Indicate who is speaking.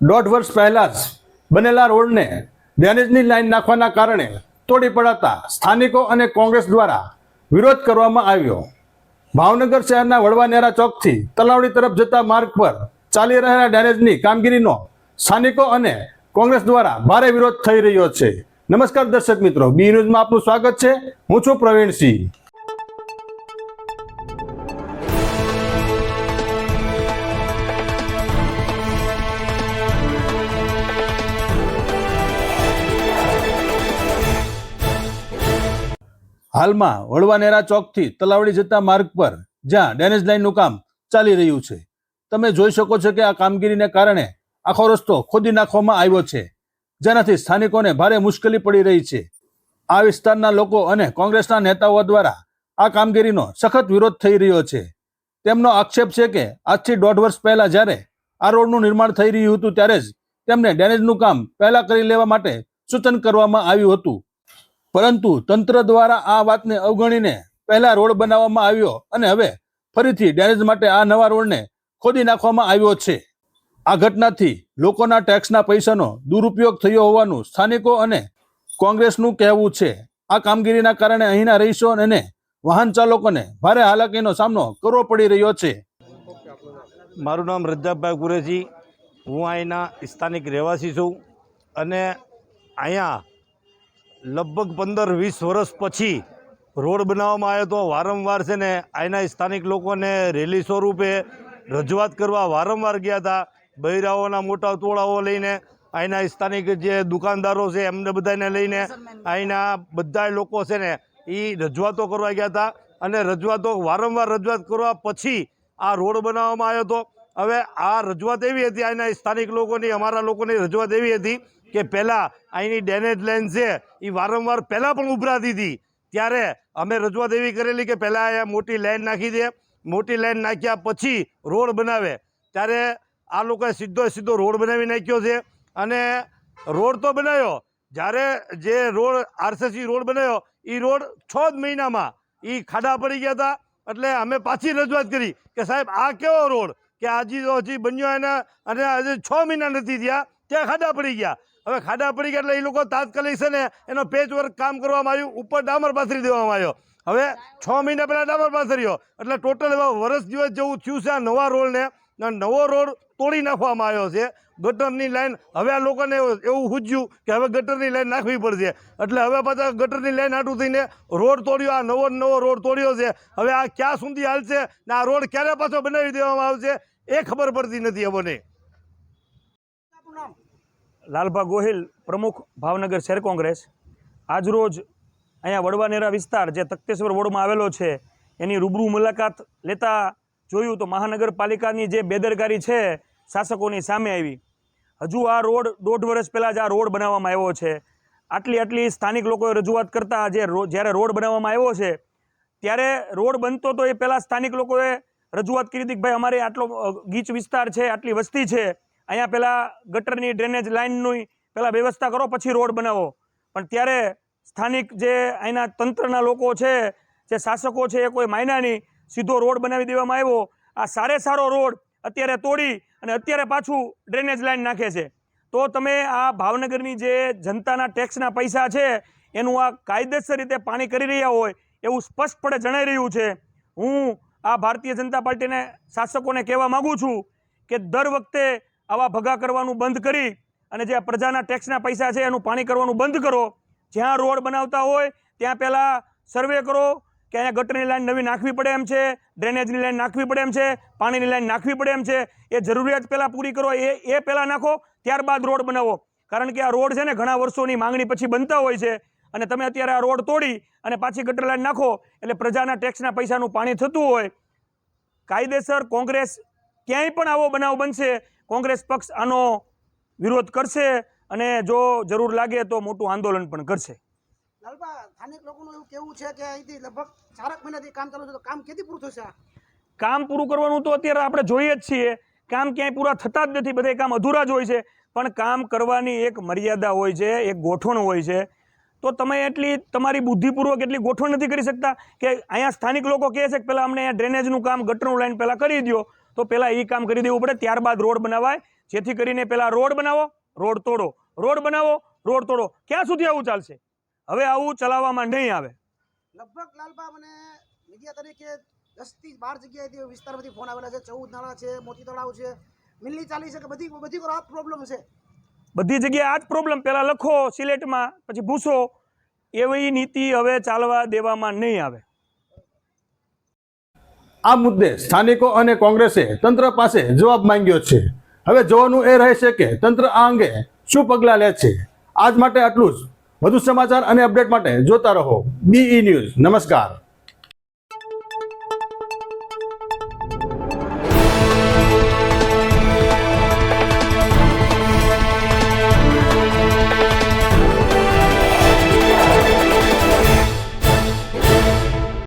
Speaker 1: દોઢ વર્ષ પહેલા જ બનેલા રોડને ડ્રેનેજની લાઈન નાખવાના કારણે તોડી પડાતા સ્થાનિકો અને કોંગ્રેસ દ્વારા વિરોધ કરવામાં આવ્યો. ભાવનગર શહેરના વડવાનેરા ચોકથી તલાવડી તરફ જતા માર્ગ પર ચાલી રહેલા ડ્રેનેજની કામગીરીનો સ્થાનિકો અને કોંગ્રેસ દ્વારા ભારે વિરોધ થઈ રહ્યો છે. નમસ્કાર દર્શક મિત્રો, બી ન્યૂઝમાં આપનું સ્વાગત છે. હું છું પ્રવીણસિંહ. હાલમાં વડવાનેરા ચોકથી તલાવડી જતા માર્ગ પર જ્યાં ડેનેજ લાઇનનું કામ ચાલી રહ્યું છે. તમે જોઈ શકો છો કે આ કામગીરીને કારણે આખો રસ્તો ખોદી નાખવામાં આવ્યો છે, જેનાથી સ્થાનિકોને ભારે મુશ્કેલી પડી રહી છે. આ વિસ્તારના લોકો અને કોંગ્રેસના નેતાઓ દ્વારા આ કામગીરીનો સખત વિરોધ થઈ રહ્યો છે. તેમનો આક્ષેપ છે કે આજથી દોઢ વર્ષ પહેલા જ્યારે આ રોડનું નિર્માણ થઈ રહ્યું હતું, ત્યારે જ તેમને ડેનેજનું કામ પહેલા કરી લેવા માટે સૂચન કરવામાં આવ્યું હતું. પરંતુ તંત્ર દ્વારા આ વાતને અવગણીને પહેલા રોડ બનાવવામાં આવ્યો અને હવે ફરીથી ડેરેજ માટે આ નવા રોડને ખોદી નાખવામાં આવ્યો છે. આ ઘટનાથી લોકોના ટેક્સના પૈસાનો દુરુપયોગ થયો હોવાનું સ્થાનિકો અને કોંગ્રેસનું કહેવું છે. આ કામગીરીના કારણે અહીંના રહીશો અને વાહન ચાલકોને ભારે હાલાકીનો સામનો કરવો પડી રહ્યો છે.
Speaker 2: મારું નામ રજાભાઈ ગુરેજી હું અહીંના સ્થાનિક રહેવાસી છું અને અહીંયા લગભગ પંદર વીસ વર્ષ પછી રોડ બનાવવામાં આવ્યો તો વારંવાર છે ને અહીંના સ્થાનિક લોકોને રેલી સ્વરૂપે રજૂઆત કરવા વારંવાર ગયા હતા. બૈરાઓના મોટા ટોળાઓ લઈને અહીંના સ્થાનિક જે દુકાનદારો છે એમને બધાને લઈને અહીંના બધા લોકો છે ને એ રજૂઆતો કરવા ગયા હતા અને રજૂઆતો વારંવાર રજૂઆત કરવા પછી આ રોડ બનાવવામાં આવ્યો હતો. હવે આ રજૂઆત એવી હતી અહીંના સ્થાનિક લોકોની, અમારા લોકોની રજૂઆત એવી હતી કે પહેલાં અહીંની ડેનેજ લાઇન છે એ વારંવાર પહેલાં પણ ઉભરાતી હતી. ત્યારે અમે રજૂઆત એવી કરેલી કે પહેલાં અહીંયા મોટી લાઇન નાખી દે. મોટી લાઇન નાખ્યા પછી રોડ બનાવે. ત્યારે આ લોકોએ સીધો સીધો રોડ બનાવી નાખ્યો છે. અને રોડ તો બનાવ્યો. જ્યારે જે રોડ આરસીસી રોડ બનાવ્યો એ રોડ છ જ મહિનામાં એ ખાડા પડી ગયા હતા. એટલે અમે પાછી રજૂઆત કરી કે સાહેબ, આ કેવો રોડ? કે હજી હજી બન્યો એના અને હજી છ મહિના નથી થયા, ત્યાં ખાડા પડી ગયા. હવે ખાડા પડી ગયા એટલે એ લોકો તાત્કાલિક છે ને એનો પેચ વર્ક કામ કરવામાં આવ્યું. ઉપર ડામર પાથરી દેવામાં આવ્યો. હવે છ મહિના પહેલાં ડામર પાથર્યો એટલે ટોટલ એવા વર્ષ દિવસ જેવું થયું છે આ નવા રોડને. નવો રોડ તોડી નાખવામાં આવ્યો છે. ગટરની લાઈન હવે આ લોકોને એવું સૂચ્યું કે હવે ગટરની લાઈન નાખવી પડશે. એટલે હવે પાછા ગટરની લાઈન આટું થઈને રોડ તોડ્યો. આ નવો નવો રોડ તોડ્યો છે. હવે આ ક્યાં સુધી હાલશે ને આ રોડ ક્યારે પાછો બનાવી દેવામાં આવશે એ ખબર પડતી નથી અમને.
Speaker 3: લાલભા ગોહિલ પ્રમુખ ભાવનગર શહેર કોંગ્રેસ. આજરોજ અહીંયા વડવાનેરા વિસ્તાર જે તખતેશ્વર વોર્ડમાં આવેલો છે, એની રૂબરૂ મુલાકાત લેતા જોયું તો મહાનગરપાલિકાની જે બેદરકારી છે, શાસકોની સામે આવી. હજુ આ રોડ દોઢ વર્ષ પહેલાં જ આ રોડ બનાવવામાં આવ્યો છે. આટલી આટલી સ્થાનિક લોકોએ રજૂઆત કરતા જે જ્યારે રોડ બનાવવામાં આવ્યો છે, ત્યારે રોડ બનતો તો એ પહેલાં સ્થાનિક લોકોએ રજૂઆત કરી હતી કે ભાઈ અમારે આટલો ગીચ વિસ્તાર છે, આટલી વસ્તી છે. અહીંયા પહેલાં ગટરની ડ્રેનેજ લાઇનની પહેલાં વ્યવસ્થા કરો, પછી રોડ બનાવો. પણ ત્યારે સ્થાનિક જે અહીંના તંત્રના લોકો છે, જે શાસકો છે, એ કોઈ માયનાની સીધો રોડ બનાવી દેવામાં આવ્યો. આ સારે સારો રોડ અત્યારે તોડી અને અત્યારે પાછું ડ્રેનેજ લાઇન નાખે છે. તો તમે આ ભાવનગરની જે જનતાના ટેક્સના પૈસા છે, એનું આ કાયદેસર રીતે પાણી કરી રહ્યા હોય, એવું સ્પષ્ટપણે જણાઈ રહ્યું છે. હું આ ભારતીય જનતા પાર્ટીને, શાસકોને કહેવા માગું છું કે દર વખતે આવા ભગા કરવાનું બંધ કરી અને જે પ્રજાના ટેક્સના પૈસા છે એનું પાણી કરવાનું બંધ કરો. જ્યાં રોડ બનાવતા હોય ત્યાં પહેલાં સર્વે કરો કે અહીંયા ગટરની લાઈન નવી નાખવી પડે એમ છે ડ્રેનેજની લાઈન નાખવી પડે એમ છે, પાણીની લાઈન નાખવી પડે એમ છે. એ જરૂરિયાત પહેલાં પૂરી કરો, એ એ પહેલાં નાખો, ત્યારબાદ રોડ બનાવો. કારણ કે આ રોડ છે ને ઘણા વર્ષોની માંગણી પછી બનતા હોય છે અને તમે અત્યારે આ રોડ તોડી અને પાછી ગટર લાઈન નાખો એટલે પ્રજાના ટેક્સના પૈસાનું પાણી થતું હોય. કાયદેસર કોંગ્રેસ ક્યાંય પણ આવો બનાવ બનશે કોંગ્રેસ પક્ષ આનો વિરોધ કરશે અને જો જરૂર લાગે તો મોટું આંદોલન પણ કરશે.
Speaker 4: લાલબા સ્થાનિક લોકોનું એવું કેવું છે કે અહીંથી લગભગ ચારક મહિનાથી કામ ચાલુ છે તો કામ કેથી પૂરું થશે
Speaker 3: કામ પૂરું કરવાનું તો અત્યારે આપણે જોઈએ જ છીએ. કામ ક્યાંય પૂરા થતા જ નથી બધા કામ અધૂરા જ હોય છે. પણ કામ કરવાની એક મર્યાદા હોય છે એક ગોઠવણ હોય છે. તો તમે એટલી તમારી બુદ્ધિપૂર્વક એટલી ગોઠવણ નથી કરી શકતા કે અહીંયા સ્થાનિક લોકો કહે છે કે પહેલાં અમને અહીંયા ડ્રેનેજનું કામ ગટરનું લાઈન પહેલાં કરી દો તો પહેલાં એ કામ કરી દેવું પડે ત્યારબાદ રોડ બનાવાય. જેથી કરીને પહેલાં રોડ બનાવો રોડ તોડો. રોડ બનાવો રોડ તોડો. ક્યાં સુધી આવું ચાલશે? હવે આવું ચલાવવામાં નહીં આવે.
Speaker 4: લગભગ લાલબા મને મીડિયા તરીકે દસથી બાર જગ્યાએથી વિસ્તારમાંથી ફોન આવેલા છે. ચૌદ નાળા છે મોતી તળાવ છે. મિલ્લી ચાલી છે કે બધી બધી આ પ્રોબ્લેમ છે?
Speaker 3: બધી જગ્યાએ આ જ પ્રોબ્લેમ પહેલાં લખો સિલેટમાં પછી ભૂસો. એવી નીતિ હવે ચાલવા દેવામાં નહીં આવે.
Speaker 1: આ મુદ્દે સ્થાનિકો અને કોંગ્રેસે તંત્ર પાસે જવાબ માંગ્યો છે. હવે જોવાનું એ રહેશે કે તંત્ર આ અંગે શું પગલાં લે છે. આજ માટે આટલું જ. વધુ સમાચાર અને અપડેટ માટે જોતા રહો. બીઈ ન્યૂઝ નમસ્કાર.